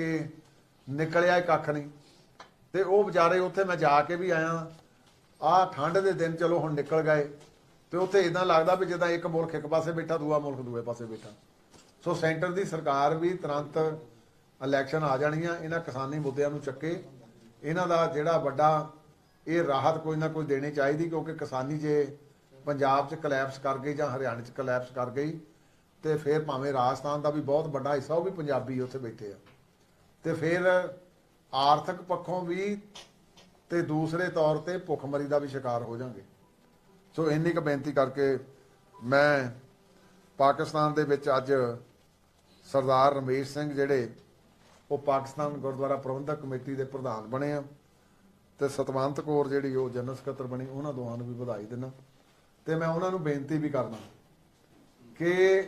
ਕਿ ਨਿਕਲਿਆ ਕੱਖ ਨਹੀਂ। ਤੇ ਉਹ ਵਿਚਾਰੇ ਉੱਥੇ ਮੈਂ ਜਾ ਕੇ ਵੀ ਆਇਆ। ਆ ਠੰਡ ਦੇ ਦਿਨ ਚਲੋ ਹੁਣ ਨਿਕਲ ਗਏ। ਤੇ ਉੱਥੇ ਇਦਾਂ ਲੱਗਦਾ ਵੀ ਜਿੱਦਾਂ ਇੱਕ ਮੁਲਕ ਇੱਕ ਪਾਸੇ ਬੈਠਾ, ਦੂਆ ਮੁਲਕ ਦੂਏ ਪਾਸੇ ਬੈਠਾ। ਸੋ ਸੈਂਟਰ ਦੀ ਸਰਕਾਰ ਵੀ ਤੁਰੰਤ ਇਲੈਕਸ਼ਨ ਆ ਜਾਣੀਆਂ। ਇਹਨਾਂ ਕਿਸਾਨੀ ਮੁੱਦਿਆਂ ਨੂੰ ਚੱਕੇ। ਇਹਨਾਂ ਦਾ ਜਿਹੜਾ ਵੱਡਾ ਇਹ ਰਾਹਤ ਕੋਈ ਨਾ ਕੋਈ ਦੇਣੀ ਚਾਹੀਦੀ, ਕਿਉਂਕਿ ਕਿਸਾਨੀ ਜੇ ਪੰਜਾਬ 'ਚ ਕਲੈਪਸ ਕਰ ਗਈ ਜਾਂ ਹਰਿਆਣਾ 'ਚ ਕਲੈਪਸ ਕਰ ਗਈ, ਤੇ ਫਿਰ ਭਾਵੇਂ ਰਾਜਸਥਾਨ ਦਾ ਵੀ ਬਹੁਤ ਵੱਡਾ ਹਿੱਸਾ, ਉਹ ਵੀ ਪੰਜਾਬੀ ਉੱਥੇ ਬੈਠੇ ਆ। ਤੇ ਫਿਰ ਆਰਥਿਕ ਪੱਖੋਂ ਵੀ ਤੇ ਦੂਸਰੇ ਤੌਰ ਤੇ ਭੁੱਖਮਰੀ ਦਾ ਵੀ ਸ਼ਿਕਾਰ ਹੋ ਜਾਾਂਗੇ ਸੋ ਇੰਨੀ ਕੁ ਬੇਨਤੀ ਕਰਕੇ ਮੈਂ ਪਾਕਿਸਤਾਨ ਦੇ ਵਿੱਚ ਅੱਜ ਸਰਦਾਰ ਰਮੇਸ਼ ਸਿੰਘ ਜਿਹੜੇ, ਉਹ ਪਾਕਿਸਤਾਨ ਗੁਰਦੁਆਰਾ ਪ੍ਰਬੰਧਕ ਕਮੇਟੀ ਦੇ ਪ੍ਰਧਾਨ ਬਣੇ ਆ ਤੇ ਸਤਵੰਤ ਕੌਰ ਜਿਹੜੀ ਉਹ ਜਨਰਲ ਸਕੱਤਰ ਬਣੀ, ਉਹਨਾਂ ਦੋਹਾਂ ਨੂੰ ਵੀ ਵਧਾਈ ਦਿੰਦਾ। ਤੇ ਮੈਂ ਉਹਨਾਂ ਨੂੰ ਬੇਨਤੀ ਵੀ ਕਰਦਾ ਕਿ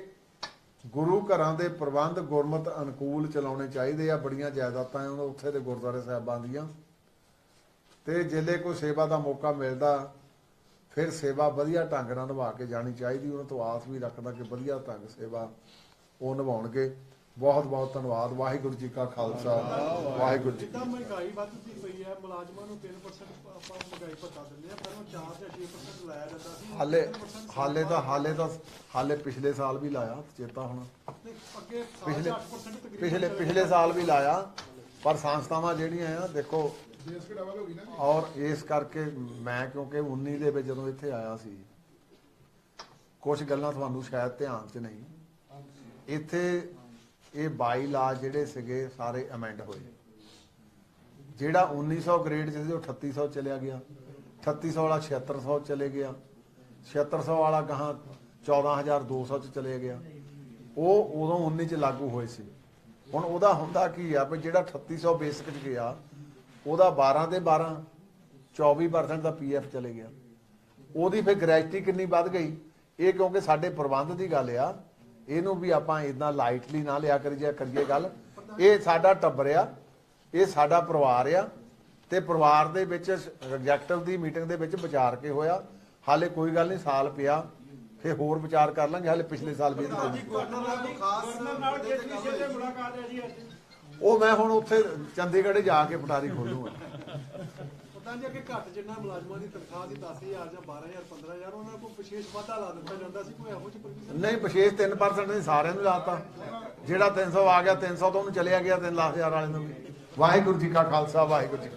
ਗੁਰੂ ਘਰਾਂ ਦੇ ਪ੍ਰਬੰਧ ਗੁਰਮਤ ਅਨੁਕੂਲ ਚਲਾਉਣੇ ਚਾਹੀਦੇ ਆ, ਬੜੀਆਂ ਜਾਇਦਾਦਾਂ ਆ, ਉੱਥੇ ਦੇ ਗੁਰਦੁਆਰੇ ਸਾਹਿਬਾਂ ਦੀਆਂ। ਤੇ ਜਿੱਲੇ ਕੋਈ ਸੇਵਾ ਦਾ ਮੌਕਾ ਮਿਲਦਾ, ਫਿਰ ਸੇਵਾ ਵਧੀਆ ਢੰਗ ਨਾਲ ਨਿਭਾ ਕੇ ਜਾਣੀ ਚਾਹੀਦੀ, ਉਹਨਾਂ ਤੋਂ ਆਸ ਵੀ ਰੱਖਦਾ ਕਿ ਵਧੀਆ ਢੰਗ ਸੇਵਾ ਉਹ ਨਿਭਾਉਣਗੇ। ਬਹੁਤ ਬਹੁਤ ਧੰਨਵਾਦ। ਵਾਹਿਗੁਰੂ ਜੀ ਕਾ ਖਾਲਸਾ। ਵਾਹਿਗੁਰੂ ਜੀ ਜਿੱਦਾਂ ਮਹਿੰਗਾਈ ਵੱਧਦੀ ਪਈ ਹੈ ਮੁਲਾਜ਼ਮਾਂ ਨੂੰ 3% ਆਪਾਂ ਮਹਿੰਗਾਈ ਭੱਤਾ ਦਿੰਦੇ ਆ ਪਹਿਲਾਂ 4 ਜਾਂ 6% ਲਾਇਆ ਜਾਂਦਾ ਸੀ ਹਾਲੇ 3% ਹਾਲੇ ਤਾਂ ਹਾਲੇ ਤਾਂ ਹਾਲੇ ਪਿਛਲੇ ਸਾਲ ਵੀ ਲਾਇਆ ਚੇਤਾ ਹੁਣ। ਅੱਗੇ ਪਿਛਲੇ 8% ਤਕਰੀਬਨ ਪਿਛਲੇ ਪਿਛਲੇ ਸਾਲ ਵੀ ਲਾਇਆ ਪਰ ਸੰਸਥਾਵਾਂ ਜਿਹੜੀਆਂ ਆ ਦੇਖੋ ਔਰ ਇਸ ਕਰਕੇ ਮੈਂ ਕਿਉਂਕਿ 19 ਦੇ ਵਿੱਚ ਜਦੋਂ ਇੱਥੇ ਆਇਆ ਸੀ ਕੁਝ ਗੱਲਾਂ ਤੁਹਾਨੂੰ ਸ਼ਾਇਦ ਧਿਆਨ 'ਚ ਨਹੀਂ। ਇੱਥੇ ਇਹ ਬਾਈ ਲਾ ਜਿਹੜੇ ਸੀਗੇ, ਸਾਰੇ ਅਮੈਂਡ ਹੋਏ। ਜਿਹੜਾ 1900 ਗ੍ਰੇਡ 'ਚ ਸੀ ਉਹ 3800 ਚਲਿਆ ਗਿਆ 3800 ਵਾਲਾ 7600 ਚਲੇ ਗਿਆ 7600 ਵਾਲਾ ਗਾਹਾਂ 14200 ਚ ਚਲੇ ਗਿਆ। ਉਹ ਉਦੋਂ 19 ਚ ਲਾਗੂ ਹੋਏ ਸੀ। ਹੁਣ ਉਹਦਾ ਹੁੰਦਾ ਕੀ ਆ ਵੀ ਜਿਹੜਾ 3800 ਬੇਸਿਕ ਚ ਗਿਆ, ਉਹਦਾ 12 ਦੇ 12 24% ਦਾ ਪੀਐਫ ਚਲੇ ਗਿਆ। ਉਹਦੀ ਫਿਰ ਗ੍ਰੈਜੂਟੀ ਕਿੰਨੀ ਵੱਧ ਗਈ? ਇਹ ਕਿਉਂਕਿ ਸਾਡੇ ਪ੍ਰਬੰਧ ਦੀ ਗੱਲ ਆ ਇਹਨੂੰ ਵੀ ਆਪਾਂ ਇਦਾਂ ਲਾਈਟਲੀ ਨਾ ਲਿਆ ਕਰੀ ਜਾਂ ਕਰੀਏ ਗੱਲ। ਇਹ ਸਾਡਾ ਟੱਬਰ ਆ ਇਹ ਸਾਡਾ ਪਰਿਵਾਰ ਆ ਤੇ ਪਰਿਵਾਰ ਦੇ ਵਿੱਚ ਐਗਜ਼ੈਕਟਿਵ ਦੀ ਮੀਟਿੰਗ ਦੇ ਵਿੱਚ ਵਿਚਾਰ ਕੇ ਹੋਇਆ। ਹਾਲੇ ਕੋਈ ਗੱਲ ਨਹੀਂ ਸਾਲ ਪਿਆ ਫਿਰ ਹੋਰ ਵਿਚਾਰ ਕਰ ਲਾਂਗੇ ਹਾਲੇ ਪਿਛਲੇ ਸਾਲ ਵੀ ਇਹਦੀ ਕੋਈ- ਗਵਰਨਰ ਨਾਲ ਕਿਸ ਵਿਸ਼ੇ ਤੇ ਮੁਲਾਕਾਤ ਹੈ ਜੀ ਅੱਜ। ਉਹ ਮੈਂ ਹੁਣ ਉੱਥੇ ਚੰਡੀਗੜ੍ਹ ਜਾ ਕੇ ਪਟਾਰੀ ਖੋਲੂਗਾ ਪਤਾ ਨਹੀਂ ਕਿ ਘੱਟ ਜਿੰਨਾ ਮੁਲਾਜ਼ਮਾਂ ਦੀ ਤਨਖਾਹ ਦੀ 10000 ਜਾਂ 12000 15000 ਉਹਨਾਂ ਵਿਸ਼ੇਸ਼ ਵਾਧਾ ਲਾ ਦਿੱਤਾ ਜਾਂਦਾ ਸੀ, ਕੋਈ ਇਹੋ ਜਿਹੀ ਪ੍ਰੋਵੀਜ਼ਨ ਨਹੀਂ। ਵਿਸ਼ੇਸ਼ 3% ਨਹੀਂ, ਸਾਰਿਆਂ ਨੂੰ ਲਾਤਾ। ਜਿਹੜਾ 300 ਆ ਗਿਆ 300 ਤੋਂ ਉਹਨੂੰ ਚਲਿਆ ਗਿਆ 3 ਲੱਖ ਹਜ਼ਾਰ ਵਾਲੇ ਨੂੰ ਵੀ। ਵਾਹਿਗੁਰੂ ਜੀ ਕਾ ਖਾਲਸਾ, ਵਾਹਿਗੁਰੂ ਜੀ